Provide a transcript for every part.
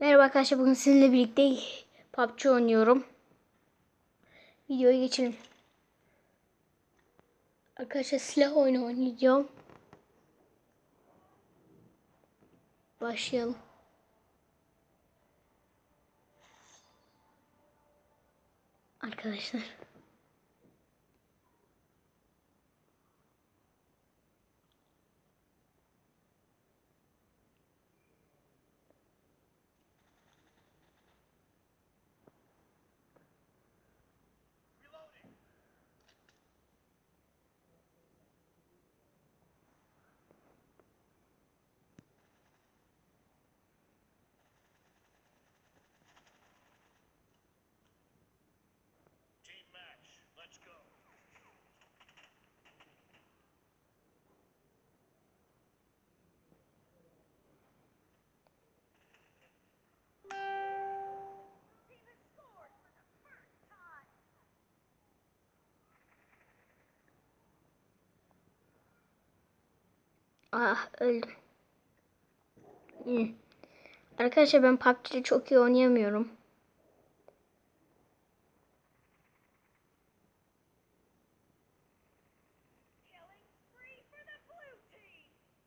Merhaba arkadaşlar bugün sizinle birlikte PUBG oynuyorum. Videoya geçelim. Arkadaşlar silah oyunu oynayacağım. Başlayalım. Arkadaşlar. Ah öldüm. İyi. Arkadaşlar ben PUBG'de çok iyi oynayamıyorum.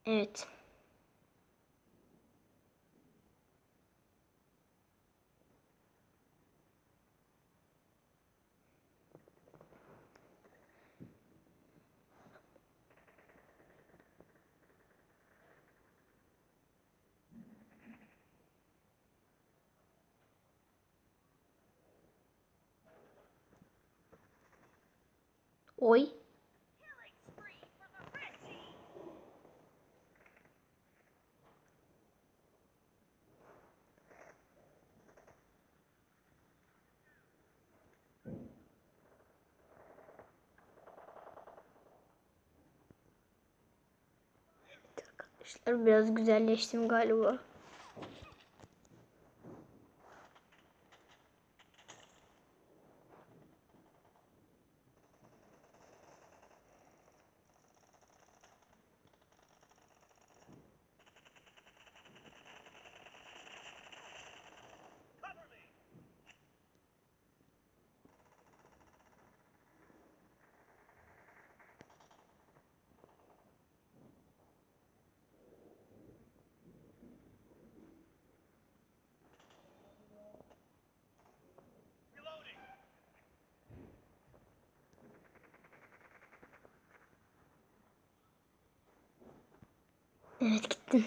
Evet. Oy. Arkadaşlar biraz güzelleştim galiba. Evet gittim.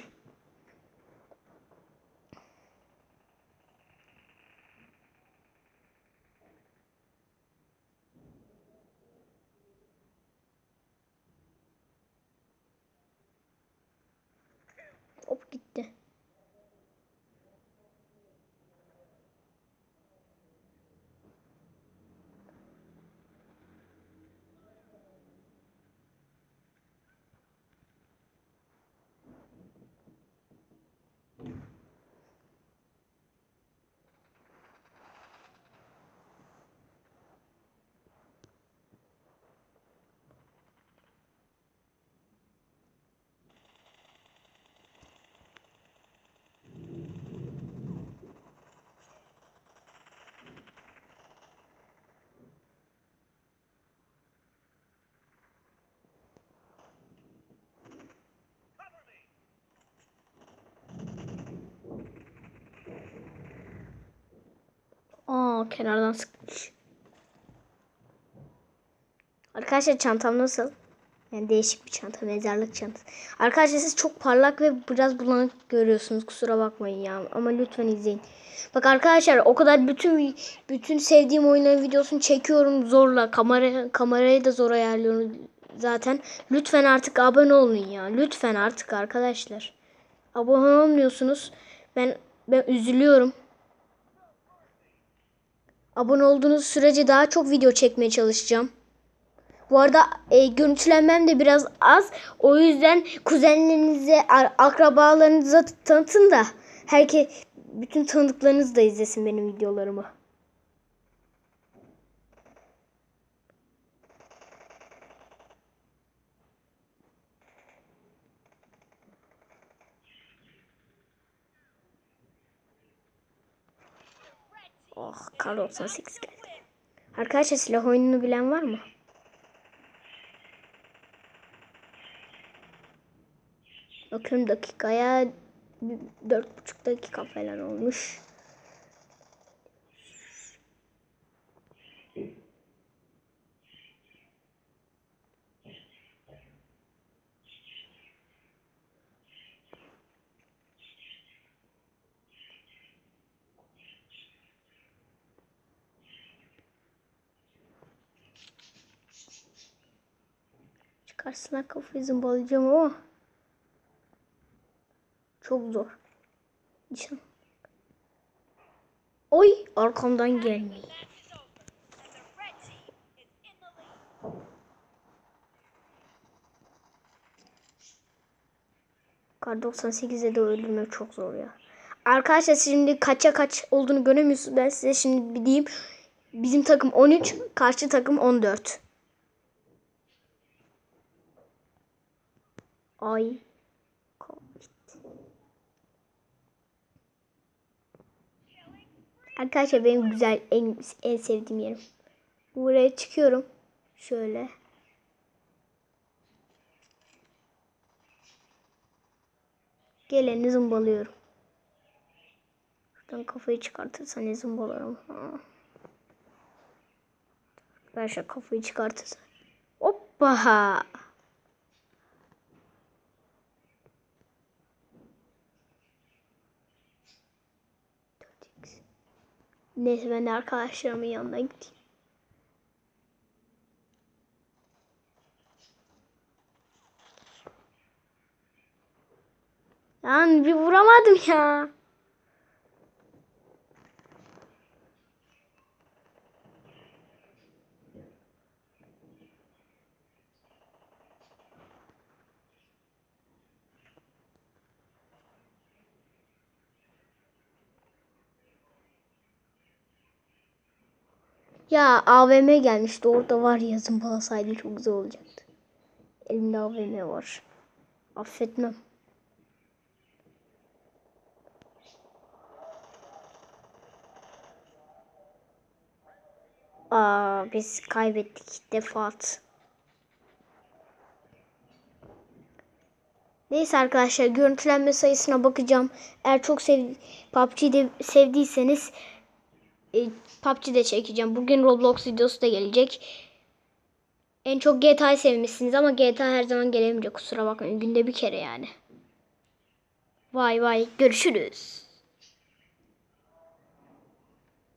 Hop gitti. Kenardan sıkmış. Arkadaşlar çantam nasıl? Yani değişik bir çanta, mezarlık çantası. Arkadaşlar siz çok parlak ve biraz bulanık görüyorsunuz. Kusura bakmayın ya. Ama lütfen izleyin. Bak arkadaşlar o kadar bütün bütün sevdiğim oyunların videosunu çekiyorum zorla. Kamera kamerayı da zor ayarlıyorum zaten. Lütfen artık abone olun ya. Lütfen artık arkadaşlar. Abone olmuyorsunuz. Ben ben üzülüyorum. Abone olduğunuz sürece daha çok video çekmeye çalışacağım. Bu arada e, görüntülenmem de biraz az. O yüzden kuzenlerinize, akrabalarınıza tanıtın da herke bütün tanıdıklarınız da izlesin benim videolarımı. Oh kar 98 geldi. Arkadaşlar silah oyununu bilen var mı? Bakıyorum dakikaya dört buçuk dakika falan olmuş. Çıkarsına kafayı zımbalayacağım ama çok zor. Nişan. Oy arkamdan gelmeyin. Kar 98'de de öldürmek çok zor ya. Arkadaşlar şimdi kaça kaç olduğunu göremiyorsunuz. Ben size şimdi bir diyeyim. Bizim takım 13, karşı takım 14. Ay. Covid. Arkadaşlar benim güzel en, en sevdiğim yerim. Buraya çıkıyorum. Şöyle. Geleni zımbalıyorum. Şuradan kafayı çıkartırsan ne zımbalarım. Ha. Arkadaşlar kafayı çıkartırsan. Hoppa. Neyse ben de arkadaşlarımın yanına gideyim. Lan bir vuramadım ya. Ya AVM gelmişti. Orada var ya zımbalasaydı çok güzel olacaktı. Elimde AVM var. Affetmem. Aa, biz kaybettik defaat. Neyse arkadaşlar görüntülenme sayısına bakacağım. Eğer çok sev PUBG'de sevdiyseniz e, PUBG'de çekeceğim. Bugün Roblox videosu da gelecek. En çok GTA'yı sevmişsiniz ama GTA her zaman gelemeyecek kusura bakmayın. Günde bir kere yani. Vay vay görüşürüz.